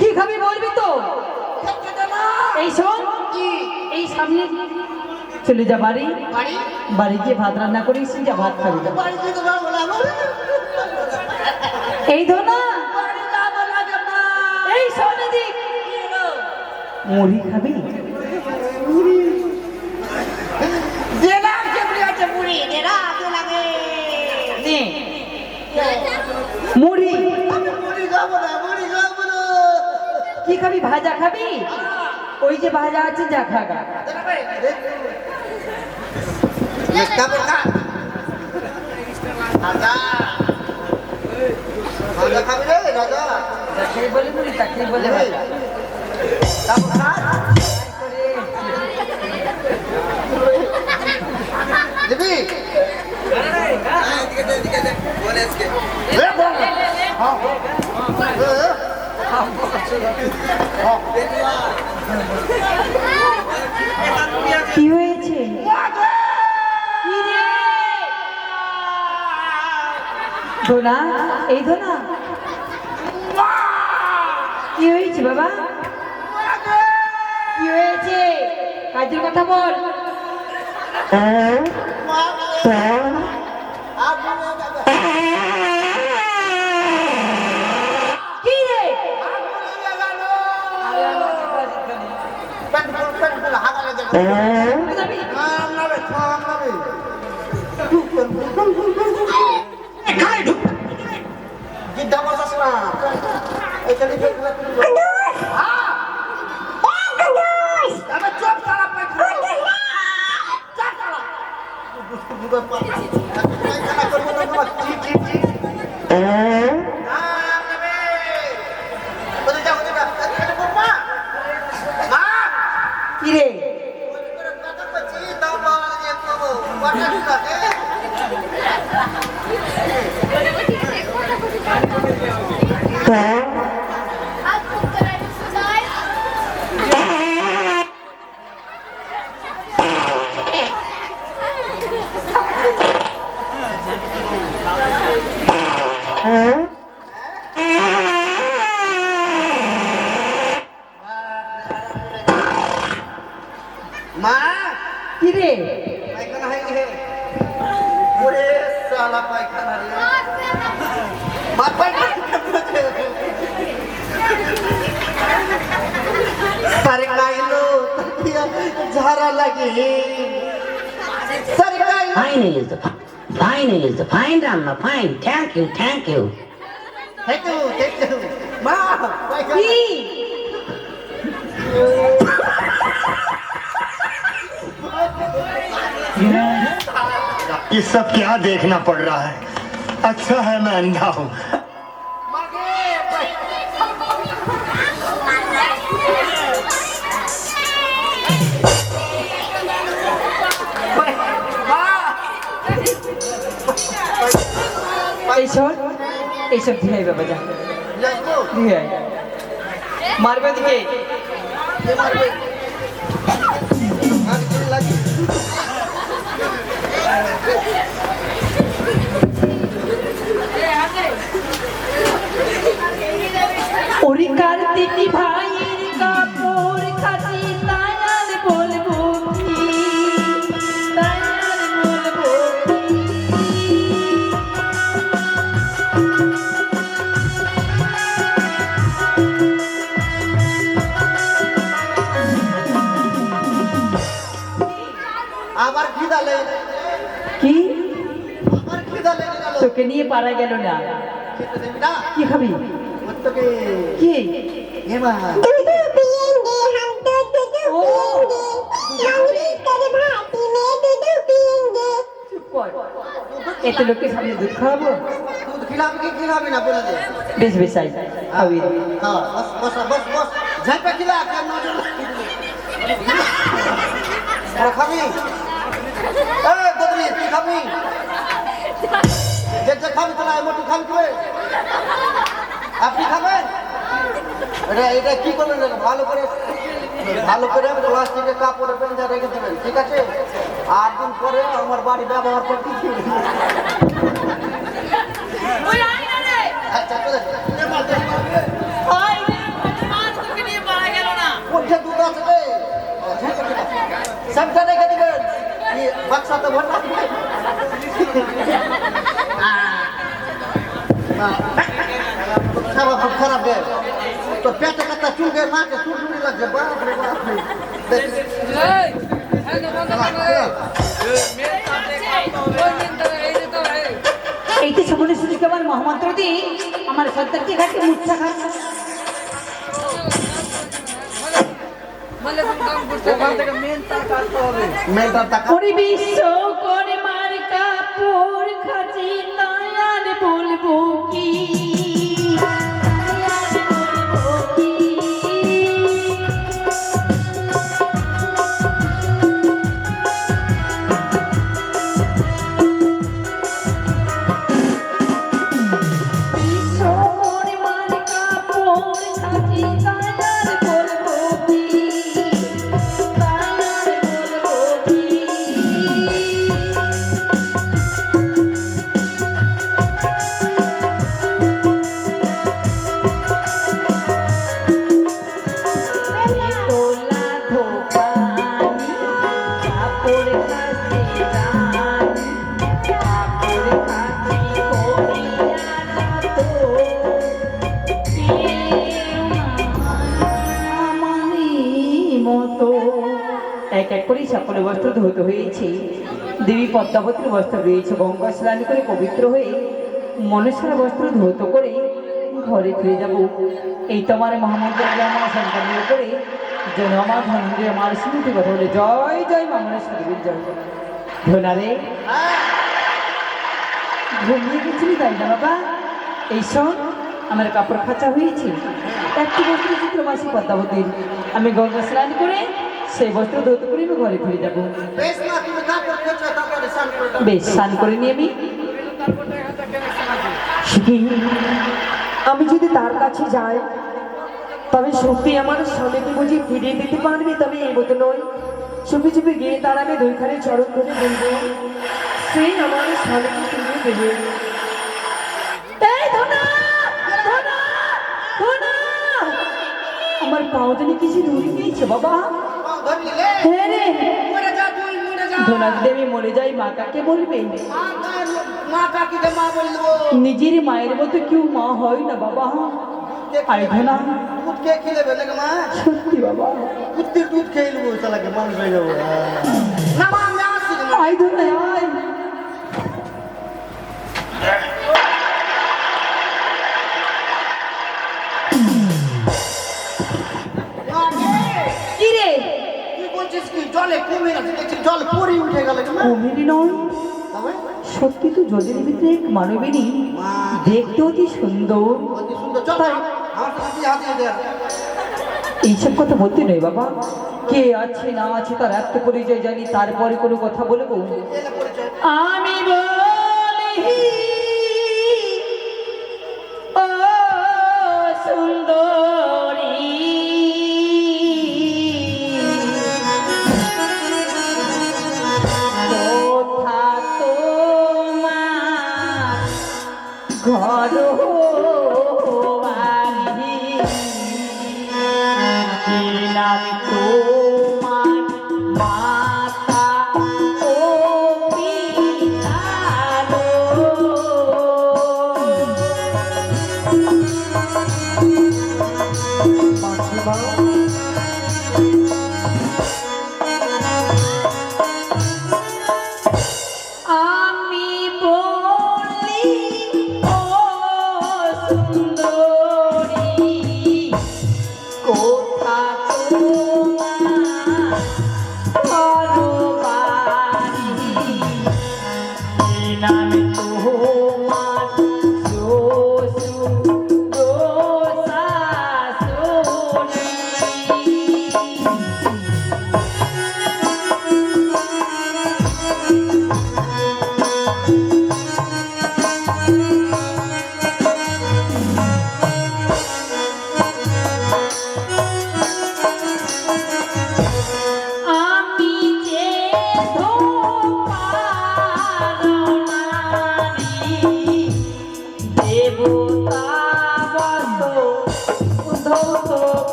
কি খাবি? বলবি তো? এই এই সামনে চলে যা বাড়ি। বাড়ি গিয়ে ভাত রান্না করিস যা ভাত খাবি। বাড়ি যেতে না মুড়ি খাবি জেলা কেমনি আছে বুড়ি জেলা লাগে নে মুড়ি আমি বুড়ি খাব না বুড়ি খাব না কি খাবি ভাজা খাবি ওই যে ভাজা আছে যা খাগা খাবি রে রাজা তাকে বলে মুড়ি তাকে বলে ভাজা কি হয়েছে? ধনা? এই ধনা? কি হয়েছে বাবা? হয়েছে? কাজের কথা বল। বুড়ো যাবে। প্যান্ট খুল, প্যান্ট খুল, হাগা লেগে গেছে। যাবি? থাম না রে, থাম না রে। গিদ্ধা বসাস না। এইখানে ফেল ফেল ফেল ফেল। হ্যাঁ। আবে চুপ শালা পায়খানা। চুপ শালা। বুড়ো পায়খানা। পায়খানা করব না তোমার। জি, জি, জি। থাম না রে। ওদিকে যা, ওদিকে যা। এদিকে করো, মা। Final is the final is the fine, Ramna, fine. Thank you, thank you. Thank you, thank you. Ma, ये सब क्या देखना पड़ रहा है अच्छा है मैं अंधा हूँ এই শোন এইসব ধীরে বাবা যা ধীরে মারবে দিকে ওরে কার্তিক তোকে নিয়ে পারা গেল না। কি খাবি? কি? এত লোকের সামনে দুধ খাওয়াবো? বেশ বেশ আই খাবি হ্যাঁ খাবি? তুই খাবি? যে যে খাবি তোলা মোটি খাবি তুই আপনি খাবেন? এটা এটা কি করবেন? ভালো করে ভালো করে প্লাস্টিকের কাপড়ে বেঁধে রেখে দেবেন ঠিক আছে? আট দিন পরে আমার বাড়ি ব্যবহার করতে আচ্ছা কোনটা দুধ আছে রে। রেখে দিবেন। দিবেন? না, খারাপ খুব খারাপ রে। তোর পেটে কাটা চুলকে নাকে চুলচুলি লাগছে। বাপ রে বাপ দেখ। এই এই তো বন্ধ কর এই মেয়ে সাথে কথা ওখান থেকে মেন তার কাটতে হবে মেনটার টাকা ওরে ধৌত হয়েছে। দেবী পদ্মাবতীর বস্ত্র রয়েছে গঙ্গা স্নান করে পবিত্র হয়ে মনুষ্যের বস্ত্র ধৌত করে ঘরে ফিরে যাব। এই তোমার মহামন্ত্র, আমার সন্তানের করে যেন আমার ধনঞ্জয় আমার স্মৃতি কথা বলে জয় জয় মামনেশ্বর দেবীর জয়। ধনারে ঘুমিয়ে গেছিলি তাই না বাবা? এই শোন, আমার কাপড় খাঁচা হয়েছে। একটি বস্ত্র চিত্রবাসী পদ্মাবতীর। আমি গঙ্গা স্নান করে সেই বস্ত্র ধৌত করে আমি ঘরে ফিরে যাব। বেশ স্নান করে করে নিয়ে আমি। আমি যদি তার কাছে যাই তবে সত্যি আমার স্বামীকে বুঝি ফিরিয়ে দিতে পারবি তবে এই মতো নয়। চুপি চুপি গিয়ে তার আমি দুইখানে চরণ ধরে বলব সেই আমার স্বামীকে ফিরিয়ে দেবে! আমার পাও জানি কিছু দূরে গিয়েছে বাবা। হ্যাঁ রে। মরে যাই মা কাকে বলবে। নিজের মায়ের মতো কেউ মা হয় না বাবা। আরে ধনা দুধ কে খেলে বেলে গে মা? সত্যি বাবা। কুত্তির দুধ খেয়ে নেব, শালাকে মানুষ হয়ে যাব। না মা, আমি আসছি রে ধনা আয় জলে কুমির আছে, দেখছি জল পরি উঠে গেল কুমির নয়। সত্যি তো জলের ভিতরে এক মানবিনী দেখতে অতি সুন্দর। অতি সুন্দর। চল। এইসব কথা বলতে নেই বাবা। কে আছে না আছে তার এত পরিচয় জানি তারপরে কোনো কথা বলব? আমি বলি ঘর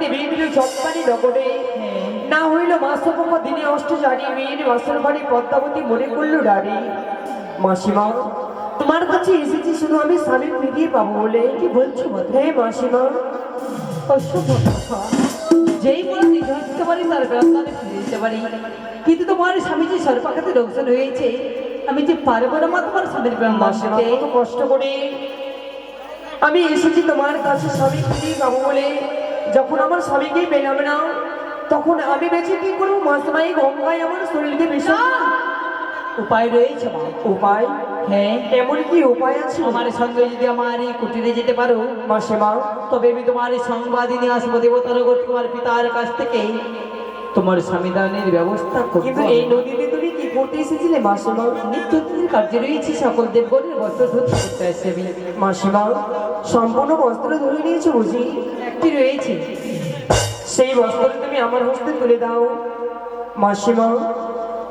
হইতে দিল চটপানি নগরে। না হইল মাসপক্ষ দিনে অষ্ট জানি মেয়ের মাসের বাড়ি পদ্মাবতী মনে করল ডারি মাসিমা তোমার কাছে এসেছি শুধু আমি স্বামী ফিরিয়ে পাবো বলে। কি বলছো হে মাসিমা কথা। যেই বলে নিজ হতে পারি তার গ্রন্থানে ফিরে যেতে পারি। কিন্তু তোমার স্বামী যে সর্বাঘাতে রোগজন হয়েছে। আমি যে পারব না মা তোমার স্বামীর গ্রন্থানে কষ্ট করে। আমি এসেছি তোমার কাছে স্বামী ফিরিয়ে পাবো বলে। যখন আমার স্বামীকে পেলাম না তখন আমি বেঁচে কি করব? মাসমাই গঙ্গায় আমার শরীরকে বিষয় উপায় রয়েছে মা। উপায়? হ্যাঁ এমন কি উপায় আছে? আমার সঙ্গে যদি আমার এই কুটিরে যেতে পারো মাসে মা তবে আমি তোমার এই সংবাদ নিয়ে আসব দেবতানগর তোমার পিতার কাছ থেকে তোমার স্বামীদানের ব্যবস্থা কিন্তু এই নদীতে তুমি কি করতে এসেছিলে? মাসিমা নিত্যদিনের কার্যে রয়েছে, সকল দেবগণের বস্ত্র ধরতে করতে আসছে আমি মাসিমা সম্পূর্ণ বস্ত্র ধরে নিয়েছো, বুঝি? একটি রয়েছে। সেই বস্ত্র তুমি আমার হস্তে তুলে দাও। মাসিমা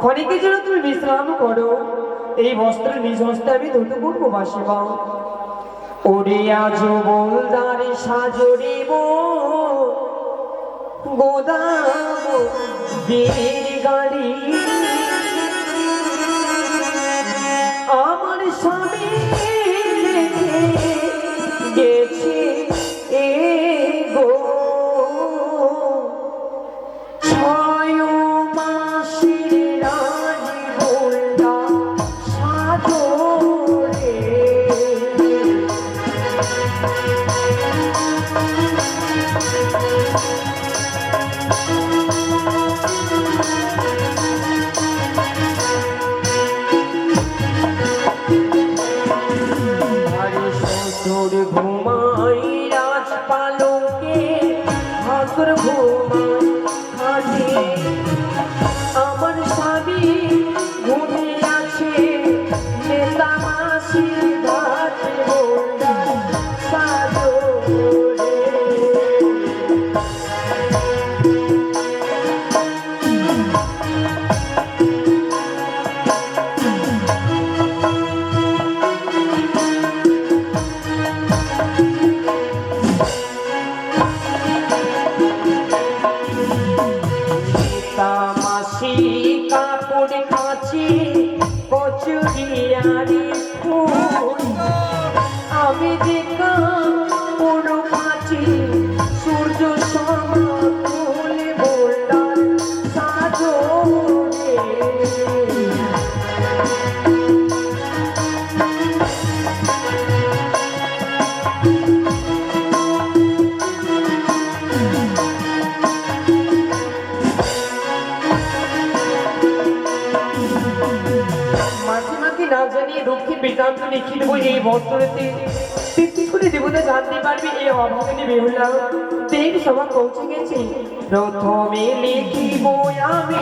ক্ষণিকের জন্য তুমি বিশ্রাম করো। এই বস্ত্র নিজ হস্তে আমি ধুতে করব, মাসিমা ওরে। আজ বলদারে সাজরিব। গোদাম বীর গাড়ি। আমার স্বামী ভাসুর ঘুমাই দক্ষিণ বৃত্তান্ত লিখে এই বস্ত্রতে তৃপ্তি করে জীবনে জানতে পারবে এই অভাবিনী বেহুলা। দেখ সবার পৌঁছে গেছে। প্রথমে লিখিব আমি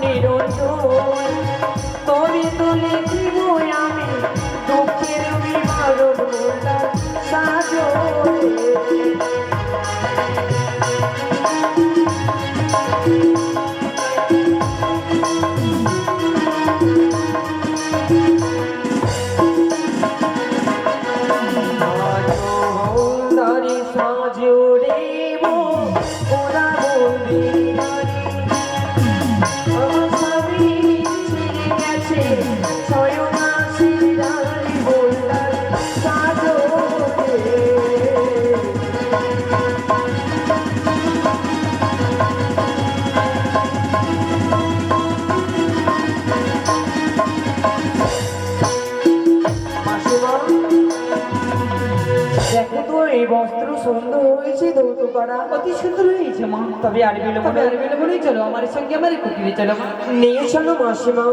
নিরঞ্জন। তবে তো লিখিব সুন্দর হয়েছে ধৌত করা অতি সুন্দর হয়েছে মা তবে আর বিলম্ব তবে আর বলে বলেই চলো আমার সঙ্গে আমার কুটিরে চলো মা নিয়ে চলো মাসিমা